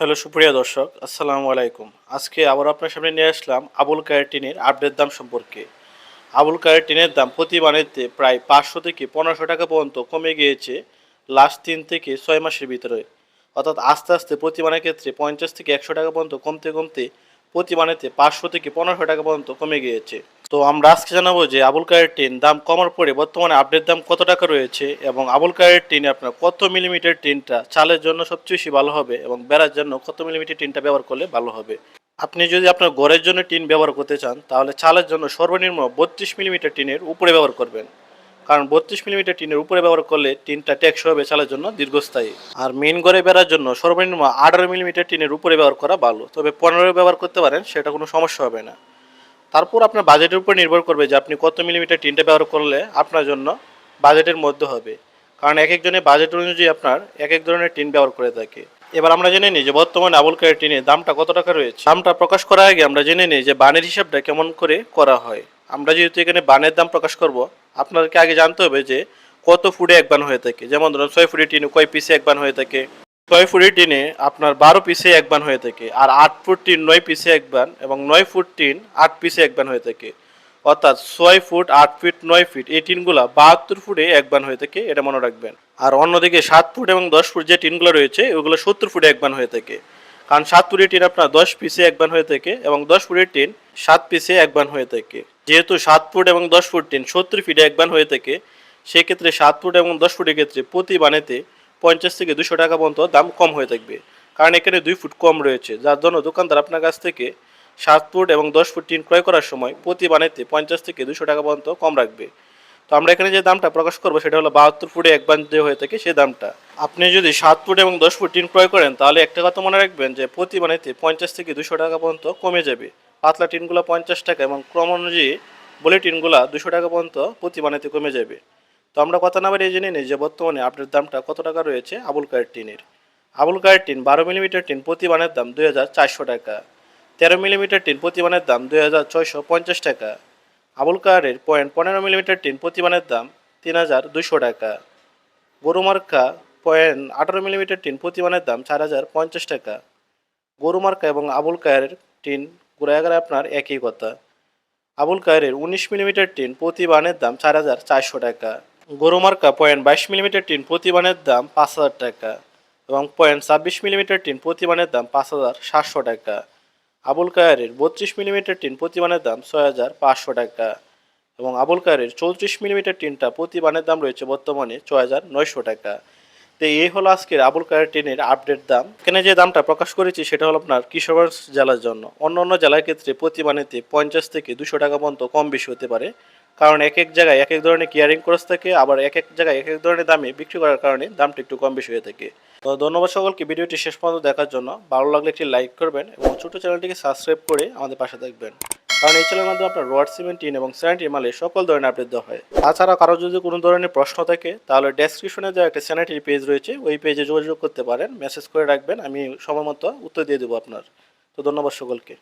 Hello, সুপ্রিয় দর্শক, আসসালামু আলাইকুম। আজকে আবার আপনার সামনে নিয়ে আসলাম আবুল কায়ের টিনের আপডেট দাম সম্পর্কে। আবুল কায়ের টিনের দাম প্রতি বাণিজ্যে প্রায় পাঁচশো থেকে পনেরোশো টাকা পর্যন্ত কমে গিয়েছে লাস্ট তিন থেকে ছয় মাসের ভিতরে। অর্থাৎ আস্তে আস্তে প্রতি বানের ক্ষেত্রে পঞ্চাশ থেকে একশো টাকা পর্যন্ত কমতে কমতে প্রতি বানেতে পাঁচশো থেকে পনেরোশো টাকা পর্যন্ত কমে গিয়েছে। তো আমরা আজকে জানাব যে আবুল কায়ের টিন দাম কমার পরে বর্তমানে আপডেট দাম কত টাকা রয়েছে এবং আবুল কায়ের টিন আপনার কত মিলিমিটার টিনটা চালের জন্য সবচেয়ে বেশি ভালো হবে এবং বেড়ার জন্য কত মিলিমিটার টিনটা ব্যবহার করলে ভালো হবে? আপনি যদি আপনার ঘরের জন্য টিন ব্যবহার করতে চান, তাহলে চালের জন্য সর্বনিম্ন বত্রিশ মিলিমিটার টিনের উপরে ব্যবহার করবেন। কারণ বত্রিশ মিলিমিটার টিনের উপরে ব্যবহার করলে টিনটা টেকসই হবে চালের জন্য দীর্ঘস্থায়ী। আর মেন ঘরে বেড়ার জন্য সর্বনিম্ন আঠারো মিলিমিটার টিনের উপরে ব্যবহার করা ভালো। তবে পনেরো ব্যবহার করতে পারেন, সেটা কোনো সমস্যা হবে না। তারপর আপনার বাজেটের উপর নির্ভর করবে যে আপনি কত মিলিমিটার টিনটা ব্যবহার করলে আপনার জন্য বাজেটের মধ্যে হবে। কারণ এক একজনের বাজেট অনুযায়ী আপনার এক এক ধরনের টিন ব্যবহার করে থাকে। এবার আমরা জেনে নিই যে বর্তমানে আবুল কায়ের টিনের দামটা কত টাকা রয়েছে। দামটা প্রকাশ করার আগে আমরা জেনে নিই যে বানের হিসাবটা কেমন করে করা হয়। আমরা যেহেতু এখানে বানের দাম প্রকাশ করব, আপনাদেরকে আগে জানতে হবে যে কত ফুটে এক বান হয়ে থাকে। যেমন ধরুন ছয় ফুটের টিনে, কয় পিসে এক বান হয়ে থাকে। ছয় ফুটের টিনে আপনার বারো পিসে এক বান হয়ে থাকে আর আট ফুট টিন নয় পিসে এক বান এবং নয় ফুট টিন আট পিসে এক বান হয়ে থাকে। অর্থাৎ ছয় ফুট, আট ফিট, নয় ফিট এই টিনগুলো বাহাত্তর ফুটে এক বান হয়ে থাকে, এটা মনে রাখবেন। আর অন্যদিকে সাত ফুট এবং দশ ফুট যে টিনগুলো রয়েছে ওগুলো সত্তর ফুটে এক বান হয়ে থাকে। কারণ সাত ফুটের টিন আপনার দশ পিসে এক বান হয়ে থাকে এবং দশ ফুটের টিন সাত পিসে এক বান হয়ে থাকে। যেহেতু সাত ফুট এবং দশ ফুট টিন সত্তর ফিটে এক বান হয়ে থাকে, সেক্ষেত্রে সাত ফুট এবং দশ ফুটের ক্ষেত্রে প্রতি বানেতে পঞ্চাশ থেকে দুশো টাকা পর্যন্ত দাম কম হয়ে থাকবে। কারণ এখানে দুই ফুট কম রয়েছে। যার জন্য দোকানদার আপনার কাছ থেকে সাত ফুট এবং দশ ফুট টিন ক্রয় করার সময় প্রতি বানেতে পঞ্চাশ থেকে দুশো টাকা পর্যন্ত কম রাখবে। তো আমরা এখানে যে দামটা প্রকাশ করব সেটা হলো বাহাত্তর ফুটে এক বান যে হয়ে থাকে সেই দামটা। আপনি যদি সাত ফুট এবং দশ ফুট টিন ক্রয় করেন, তাহলে একটা কথা মনে রাখবেন যে প্রতি বানেতে পঞ্চাশ থেকে দুশো টাকা পর্যন্ত কমে যাবে। পাতলা টিনগুলো পঞ্চাশ টাকা এবং ক্রম অনুযায়ী বলে টিনগুলো দুশো টাকা পর্যন্ত প্রতি বানেতে কমে যাবে। তো আমরা কথা না বাড়িয়ে জেনে নিই যে বর্তমানে আপনার দামটা কত টাকা রয়েছে? আবুল কায়ের টিনের। আবুল কায়ের টিন বারো মিলিমিটার টিন প্রতি বানের দাম দুই হাজার চারশো টাকা। তেরো মিলিমিটার টিন প্রতি বানের দাম দুই হাজার ছয়শো পঞ্চাশ টাকা। আবুল কায়ারের পয়েন্ট পনেরো মিলিমিটার টিন প্রতি বানের দাম তিন হাজার দুশো টাকা। গরুমার্কা পয়েন্ট আঠারো মিলিমিটার টিন প্রতি বানের দাম চার হাজার পঞ্চাশ টাকা। গরুমার্কা এবং আবুল কায়ারের টিন ঘুরাগারে আপনার একই কথা। আবুল কায়ারের উনিশ মিলিমিটার টিন প্রতি বানের দাম চার হাজার চারশো টাকা। গরুমার্কা পয়েন্ট বাইশ মিলিমিটার টিন প্রতি বানের দাম পাঁচ হাজার টাকা এবং পয়েন্ট ছাব্বিশ মিলিমিটার টিন প্রতিমানের দাম পাঁচ হাজার সাতশো টাকা। আবুল কায়ারের বত্রিশ মিলিমিটার টিন প্রতিমানের দাম ছয় হাজার পাঁচশো টাকা এবং আবুল কায়ারের চৌত্রিশ মিলিমিটার টিনটা প্রতি বানের দাম রয়েছে বর্তমানে ছয় হাজার নয়শো টাকা। তো এই হলো আজকের আবুল কায়ের টিনের আপডেট দাম। এখানে যে দামটা প্রকাশ করেছি সেটা হলো আপনার কিশোরগঞ্জ জেলার জন্য। অন্য অন্য জেলার ক্ষেত্রে প্রতি বানেতে পঞ্চাশ থেকে দুশো টাকা পর্যন্ত কম বেশি হতে পারে। কারণ এক এক জায়গায় এক এক ধরনের কেয়ারিং খরচ থাকে, আবার এক এক জায়গায় এক এক ধরনের দামে বিক্রি করার কারণে দামটা একটু কম বেশি হয়ে থাকে। তো ধন্যবাদ সকলকে ভিডিওটি শেষ পর্যন্ত দেখার জন্য। ভালো লাগলে একটি লাইক করবেন এবং ছোটো চ্যানেলটিকে সাবস্ক্রাইব করে আমাদের পাশে থাকবেন। কারণ এই চ্যানেলের মাধ্যমে আপনার রড সিমেন্ট টিন এবং স্যানিটারি মালে সকল ধরনের আপডেট দেওয়া হয়। তাছাড়া কারও যদি কোনো ধরনের প্রশ্ন থাকে, তাহলে ডেসক্রিপশনে যে একটা স্যানিটারি পেজ রয়েছে, ওই পেজে যোগাযোগ করতে পারেন মেসেজ করে রাখবেন, আমি সময় মতো উত্তর দিয়ে দেবো আপনার। তো ধন্যবাদ সকলকে।